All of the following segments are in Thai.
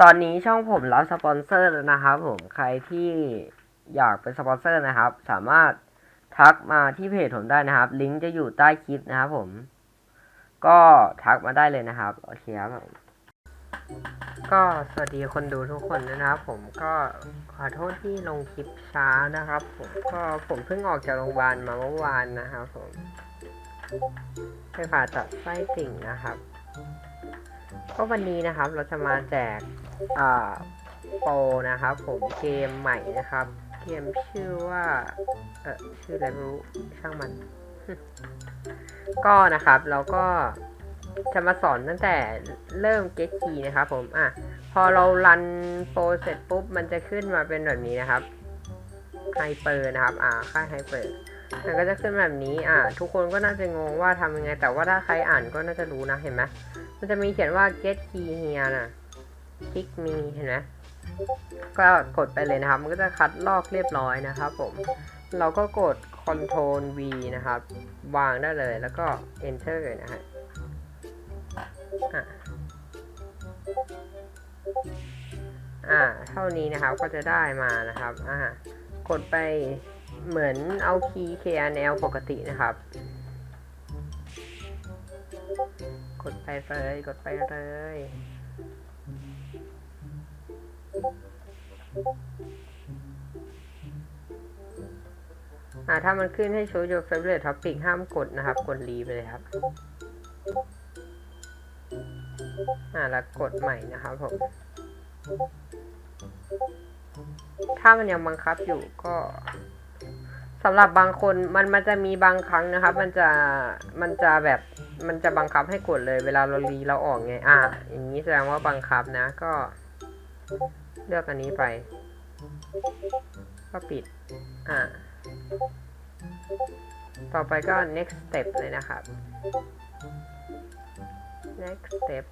ตอนนี้ช่องผมรับสปอนเซอร์แล้วนะครับผมใครที่อยากเป็นสปอนเซอร์นะครับ สามารถทักมาที่เพจผมได้นะครับ ลิงก์จะอยู่ใต้คลิปนะครับผม ก็ทักมาได้เลยนะครับโอเคครับผมก็สวัสดีคนดูทุกคนด้วยนะครับผมก็ขอโทษที่ลงคลิปช้านะครับ ผมก็ผมเพิ่งออกจากโรงพยาบาลมาเมื่อวานนะครับผมไปผ่าตัดไส้ติ่งนะครับ ก็วันนี้นะครับเราจะมาแจกอ่าโปรนะครับผมเกมใหม่นะครับ เกมชื่อว่า เออชื่ออะไรไม่รู้ช่างมัน ก็นะครับเราก็จะมาสอนตั้งแต่เริ่ม get key นะครับผมอะพอเรารันโปรเสร็จปุ๊บ มันจะขึ้นมาเป็นแบบนี้นะครับไฮเปอร์นะครับอ่าค่ายไฮเปอร์มันก็จะขึ้นแบบนี้อ่าทุกคนก็น่าจะงงว่าทำยังไง แต่ว่าถ้าใครอ่านก็น่าจะรู้นะเห็นไหม มันจะมีเขียนว่า get key here นะ click me เห็นไหมก็กดไปเลยนะครับ มันก็จะคัดลอกเรียบร้อยนะครับผม เราก็กด control V นะครับ วางได้เลยแล้วก็ enter เลยนะฮะอะอ่า เท่านี้นะครับก็จะได้มานะครับ อ่า กดไปเหมือนเอาคีย์ KNL ปกตินะครับ กดไปเลย กดไปเลย อ่าถ้ามันขึ้นให้ show your favorite topic ห้ามกดนะครับ กด leave ไปเลยครับ อ่าแล้วกดใหม่นะครับผม ถ้ามันยังบังคับอยู่ก็ สำหรับบางคนมันมันจะมีบางครั้งนะครับ มันจะมันจะแบบมันจะบังคับให้กดเลย เวลาเรารีเราออกไง อ่าอย่างนี้แสดงว่าบังคับนะ ก็ เลือกอันนี้ไป ก็ปิด อ่าต่อไปก็ next step เลยนะครับ next step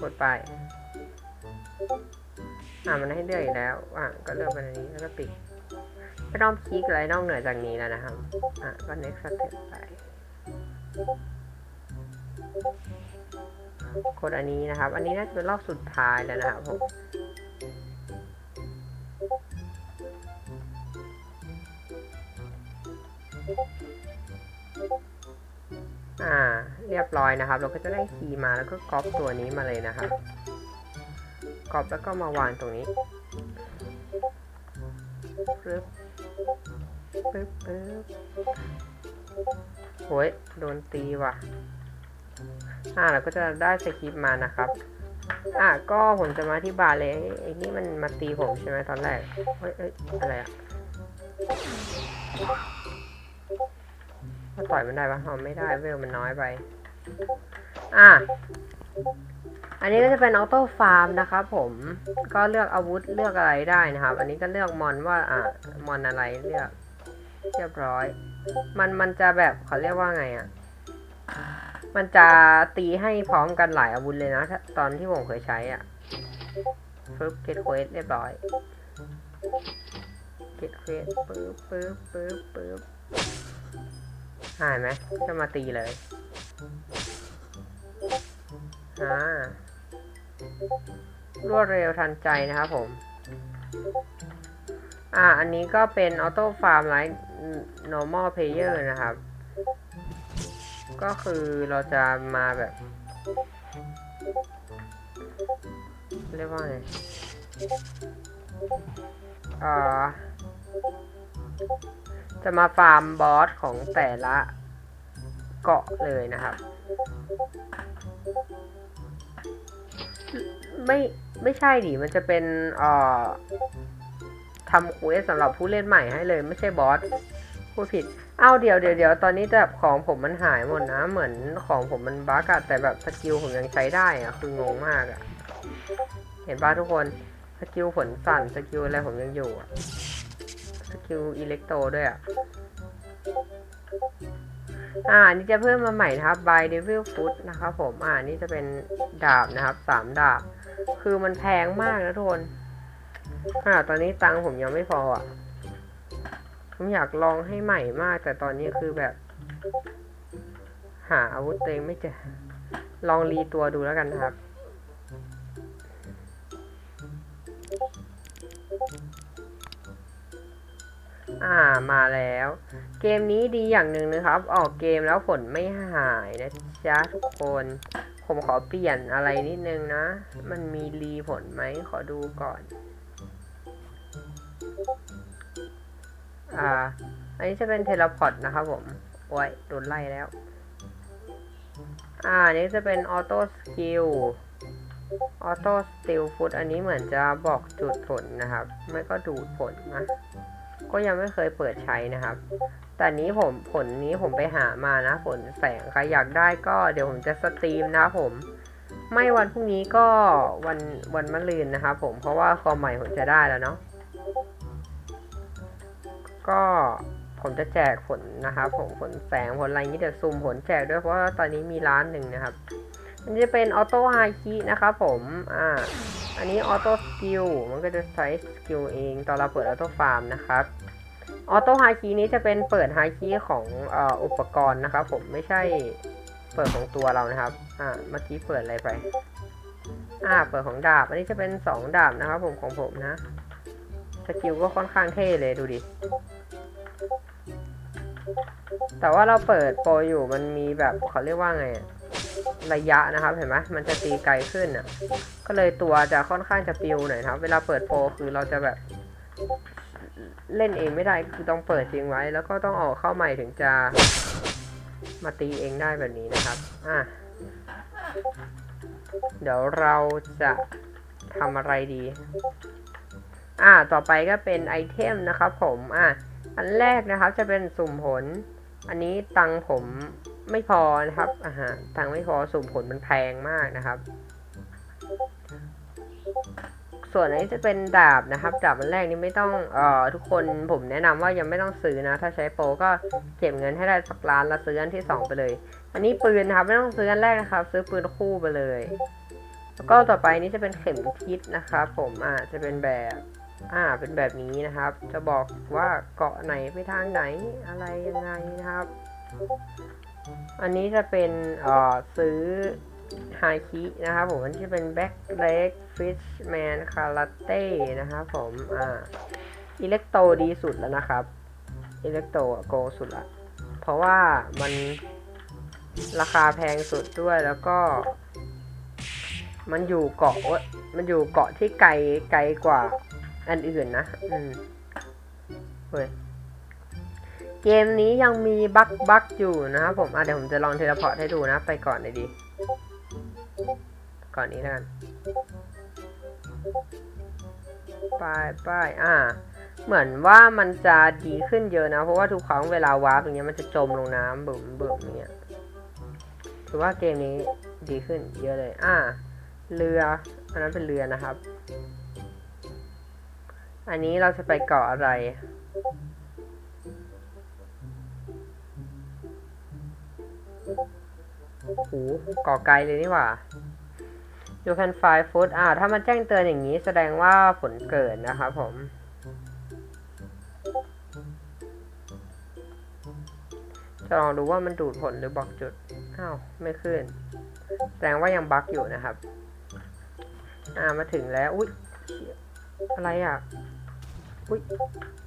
กดไป อ่ามันให้เลือกอีกแล้ว อ่าก็เลือกไปในนี้แล้วก็ปิดไม่ต้องคลิกอะไรนอกเหนือจากนี้แล้วนะครับ อ่าก็ next step ไปกดอันนี้นะครับ อันนี้น่าจะเป็นรอบสุดท้ายแล้วนะครับผมอ่า เรียบร้อยนะครับ เราก็จะได้คีย์มาแล้วก็ก๊อปตัวนี้มาเลยนะครับ ก๊อปแล้วก็มาวางตรงนี้ปึ๊บปึ๊บปึ๊บโอ้ยโดนตีว่ะ อ่าเราก็จะได้สคริปต์มานะครับ อ่าก็ผมจะมาที่บาร์เลยไอ้นี่มันมาตีผมใช่ไหมตอนแรกเฮ้ยเอ้ยอะไรอะก็ต่อยมันได้ปะอ๋อไม่ได้เวลมันน้อยไป อ่า นนี้ก็จะเป็นออโต้ฟาร์มนะครับผมก็เลือกอาวุธเลือกอะไรได้นะครับ อันนี้ก็เลือกมอนว่าอ่ามอนอะไรเลือกเรียบร้อย มันมันจะแบบเขาเรียกว่าไงอะมันจะตีให้พร้อมกันหลายอาวุธเลยนะ ตอนที่ผมเคยใช้อะปึ๊บเกตเควสเรียบร้อยเกตเควสปึ๊บปึ๊บปึ๊บปึ๊บหายไหมจะมาตีเลยอ่า รวดเร็วทันใจนะครับผม อ่า อันนี้ก็เป็นออโต้ฟาร์มไลท์ normal player นะครับ ก็คือเราจะมาแบบ เรียกว่าไงอ่าจะมาฟาร์มบอสของแต่ละเกาะเลยนะครับ ไม่ไม่ใช่ดิมันจะเป็นเอ่อทำเควสสำหรับผู้เล่นใหม่ให้เลย ไม่ใช่บอสพูดผิดอ้าวเดี๋ยวเดี๋ยวเดี๋ยวตอนนี้แบบของผมมันหายหมดนะ เหมือนของผมมันบั๊กอะแต่แบบสกิลผมยังใช้ได้อะคืองงมากอะเห็นป่ะทุกคนสกิลฝนสั่นสกิลอะไรผมยังอยู่อะสกิลอิเล็กโตด้วยอะ อ่านี่จะเพิ่มมาใหม่นะครับ by devil foot นะครับผม อ่านี่จะเป็นดาบนะครับสามดาบ คือมันแพงมากนะทุกคนอ่าตอนนี้ตังค์ผมยังไม่พออะ ผมอยากลองให้ใหม่มาก แต่ตอนนี้คือแบบ หาอาวุธเองไม่เจอ ลองรีตัวดูแล้วกันนะครับ อ่ามาแล้ว เกมนี้ดีอย่างหนึ่งนะครับ ออกเกมแล้วผลไม่หายนะจ๊ะทุกคน ผมขอเปลี่ยนอะไรนิดนึงนะ มันมีรีผลไหมขอดูก่อน อ่า อันนี้จะเป็นเทเลพอร์ตนะครับผม โอ้ยโดนไล่แล้ว อ่าอันนี้จะเป็นออโต้สกิลออโต้สติลฟุตอันนี้เหมือนจะบอกจุดผลนะครับ ไม่ก็ดูดผลนะ ก็ยังไม่เคยเปิดใช้นะครับ แต่นี้ผมผลนี้ผมไปหามานะผลแสงใครอยากได้ก็เดี๋ยวผมจะสตรีมนะผม ไม่วันพรุ่งนี้ก็วันวันมะรืนนะครับผมเพราะว่าคอมใหม่ผมจะได้แล้วเนาะก็ผมจะแจกผลนะครับผมผลแสงผลอะไรนี้เดี๋ยวซูมผลแจกด้วยเพราะว่าตอนนี้มีร้านหนึ่งนะครับ มันจะเป็นออโต้ไฮคีนะครับผมอ่าอันนี้ออโต้สกิลมันก็จะใช้สกิลเองตอนเราเปิดออโต้ฟาร์มนะครับออโต้ไฮคีนี้จะเป็นเปิดไฮคีของออุปกรณ์นะครับผมไม่ใช่เปิดของตัวเรานะครับอ่าเมื่อกี้เปิดอะไรไปอ่าเปิดของดาบ อันนี้จะเป็นสองดาบนะครับผมของผมนะสกิลก็ค่อนข้างเท่เลยดูดิ แต่ว่าเราเปิดโปรอยู่มันมีแบบเขาเรียกว่าไงอะ ระยะนะครับเห็นไหมมันจะตีไกลขึ้นอะก็เลยตัวจะค่อนข้างจะปิวหน่อยครับ เวลาเปิดโปรคือเราจะแบบ เล่นเองไม่ได้คือต้องเปิดทิ้งไว้ แล้วก็ต้องออกเข้าใหม่ถึงจะมาตีเองได้แบบนี้นะครับอะเดี๋ยวเราจะทำอะไรดี อ่า ต่อไปก็เป็นไอเทมนะครับผม อะอันแรกนะครับจะเป็นสุ่มผล อันนี้ตังผม ไม่พอนะครับอ่าฮะตังไม่พอสุ่มผลมันแพงมากนะครับ ส่วนนี้จะเป็นดาบนะครับ ดาบอันแรกนี้ไม่ต้องเอ่อทุกคนผมแนะนำว่ายังไม่ต้องซื้อนะ ถ้าใช้โปรก็เก็บเงินให้ได้สักล้านแล้วซื้ออันที่สองไปเลย อันนี้ปืนนะครับ ไม่ต้องซื้ออันแรกนะครับ ซื้อปืนคู่ไปเลย แล้วก็ต่อไปนี้จะเป็นเข็มทิศนะครับ ผมอ่าจะเป็นแบบอ่าเป็นแบบนี้นะครับ จะบอกว่าเกาะไหนไปทางไหนอะไรยังไงนะครับ อันนี้จะเป็นเอ่อซื้อไฮคินะครับผมอันนี้จะเป็นแบ็กเล็กฟิชแมนคาราเต้นะครับผมอ่าอิเล็กโตดีสุดแล้วนะครับอิเล็กโตโกสุดละเพราะว่ามันราคาแพงสุดด้วยแล้วก็ มันอยู่เกาะมันอยู่เกาะที่ไกลไกลกว่าอันอื่นนะ อืมเฮ้ย เกมนี้ยังมีบั๊กบั๊กอยู่นะครับผมอะเดี๋ยวผมจะลองเทเลพอร์ตให้ดูนะ ไปก่อนเลยดี ก่อนนี้แล้วกันไปไปอ่า เหมือนว่ามันจะดีขึ้นเยอะนะ เพราะว่าทุกครั้งเวลาวาร์ปอย่างเงี้ยมันจะจมลงน้ำบึ่มบึ่มอย่างเงี้ยถือว่าเกมนี้ดีขึ้นเยอะเลย อ่า เรือ อันนั้นเป็นเรือนะครับ อันนี้เราจะไปเกาะอะไร หเกาะไกลเลยนี่หว่า You can find food อ่า ถ้ามันแจ้งเตือนอย่างนี้แสดงว่าฝนเกิดนะครับผม จะลองดูว่ามันดูดผลหรือบอกจุด อ้าว ไม่ขึ้น แสดงว่ายังบั๊กอยู่นะครับ อ่า มาถึงแล้ว อุ๊ย อะไรอะ อุ๊ย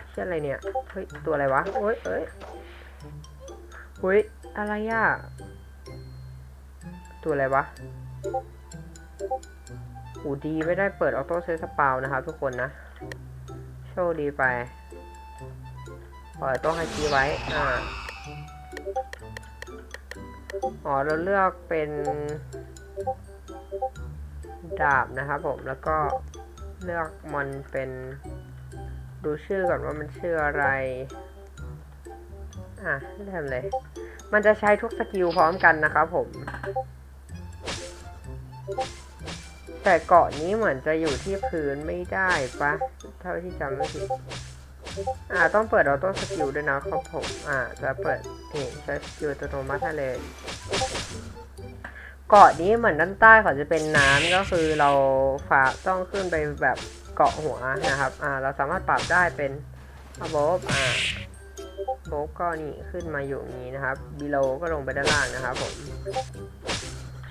เชี่ยอะไรเนี่ย เฮ้ย ตัวอะไรวะ โอ้ยเอ้ย อุ๊ย อะไรอะ ตัวอะไรวะหูดีไม่ได้เปิดออโต้เซสปาวนะครับทุกคนนะ โชคดีไปปล่อยต้ให้คีไว้ อ่า อ๋อ เราเลือกเป็น ดาบนะครับผม แล้วก็เลือกมันเป็น ดูชื่อก่อนว่ามันชื่ออะไร อะเริ่มเลย มันจะใช้ทุกสกิลพร้อมกันนะครับผม แต่เกาะนี้เหมือนจะอยู่ที่พื้นไม่ได้ปะเท่าที่จำไม่ผิดอ่าต้องเปิดออโต้สกิลด้วยนะครับผม อ่า จะเปิดนี่ใช้สกิลอัตโนมัติเลยเกาะนี้เหมือนด้านใต้เขาจะเป็นน้ำก็คือเราฝาต้องขึ้นไปแบบเกาะหัวนะครับ อ่า เราสามารถปรับได้เป็น above อ่า โบกก็นี่ขึ้นมาอยู่นี้นะครับ below ก็ลงไปด้านล่างนะครับผม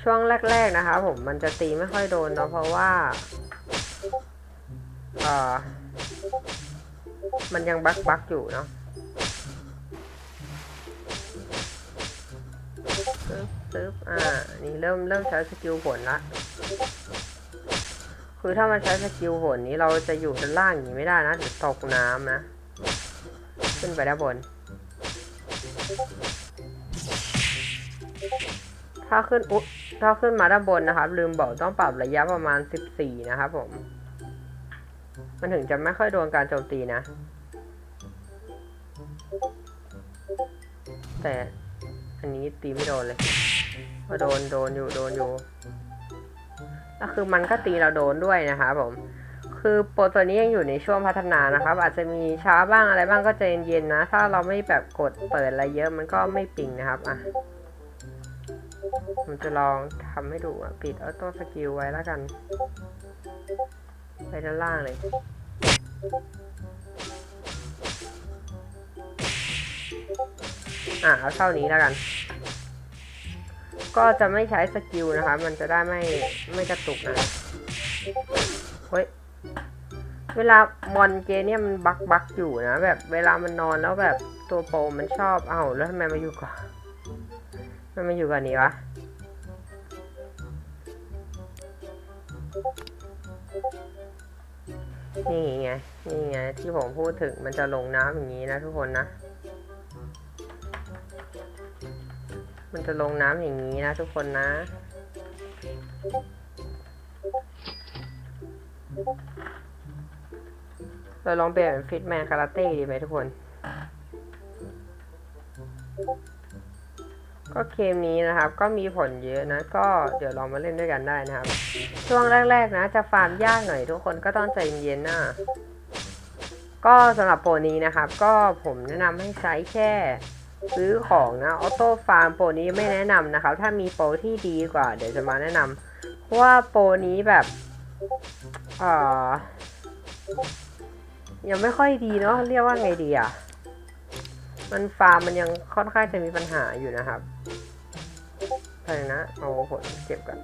ช่วงแรก ๆนะครับผมมันจะตีไม่ค่อยโดนเนาะเพราะว่าเอ่อมันยังบักบักอยู่เนาะปึ๊บปึ๊บอ่า นี่เริ่มเริ่มใช้สกิลผลละ คือถ้ามันใช้สกิลผลนี้เราจะอยู่ด้านล่างอย่างนี้ไม่ได้นะเดี๋ยวตกน้ำนะ ขึ้นไปด้านบน ถ้าขึ้นอุ๊ถ้าขึ้นมาด้านบนนะครับ ลืมบอกต้องปรับระยะประมาณ 14 นะครับผม มันถึงจะไม่ค่อยโดนการโจมตีนะ แต่อันนี้ตีไม่โดนเลยก็โดนโดนอยู่โดนอยู่ก็คือมันก็ตีเราโดนด้วยนะครับผม คือโปรตัวนี้ยังอยู่ในช่วงพัฒนานะครับ อาจจะมีช้าบ้างอะไรบ้างก็ใจเย็นๆนะ ถ้าเราไม่แบบกดเปิดอะไรเยอะมันก็ไม่ปิงนะครับอะผมจะลองทำให้ดูอะ ปิดออโต้สกิลไว้แล้วกัน ไปด้านล่างเลย อะ เอาเท่านี้แล้วกัน ก็จะไม่ใช้สกิลนะครับมันจะได้ไม่ไม่กระตุกนะ เวลามอนเกมเนี่ยมันบักบักอยู่นะ แบบเวลามันนอนแล้วแบบตัวโปมันชอบเอ้าแล้วทำไมมาอยู่ก่อนมันมาอยู่ก่อนนี้วะนี่ไง นี่ไง ที่ผมพูดถึงมันจะลงน้ำอย่างนี้นะทุกคนนะ มันจะลงน้ำอย่างนี้นะทุกคนนะ เราลองเปลี่ยนเป็นฟิตแมนคาราเต้ดีไหมทุกคน ก็เกมนี้นะครับ ก็มีผลเยอะนะ ก็เดี๋ยวลองมาเล่นด้วยกันได้นะครับ ช่วงแรก ๆ นะ จะฟาร์มยากหน่อยทุกคนก็ต้องใจเย็นๆนะก็สำหรับโปรนี้นะครับ ก็ผมแนะนำให้ใช้แค่ซื้อของนะออโต้ฟาร์มโปรนี้ไม่แนะนำนะครับ ถ้ามีโปรที่ดีกว่า เดี๋ยวจะมาแนะนำเพราะว่าโปรนี้แบบ เอ่อ ยังไม่ค่อยดีเนาะเรียกว่าไงดีอะ มันฟาร์มมันยังค่อนข้างจะมีปัญหาอยู่นะครับใช่นะเอาผลเก็บกัน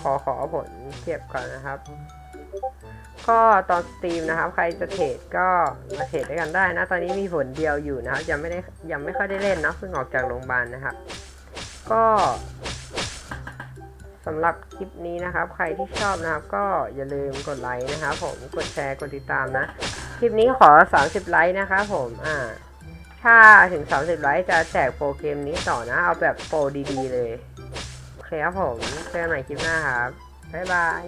ขอขอผลเก็บก่อนนะครับ ก็ตอนสตรีมนะครับ ใครจะเทรดก็มาเทรดด้วยกันได้นะ ตอนนี้มีผลเดียวอยู่นะครับ ยังไม่ได้ยังไม่ค่อยได้เล่นเนาะเพิ่งออกจากโรงพยาบาลนะครับ ก็ สำหรับคลิปนี้นะครับ ใครที่ชอบนะครับ ก็อย่าลืมกดไลค์นะครับผมกดแชร์กดติดตามนะ คลิปนี้ขอ 30 ไลค์นะครับผมอ่าถ้าถึง 30 ไลค์จะแจกโปรเกมนี้ต่อนะ เอาแบบโปรดีๆเลยโอเคครับผมเจอกันใหม่คลิปหน้าครับบ๊ายบาย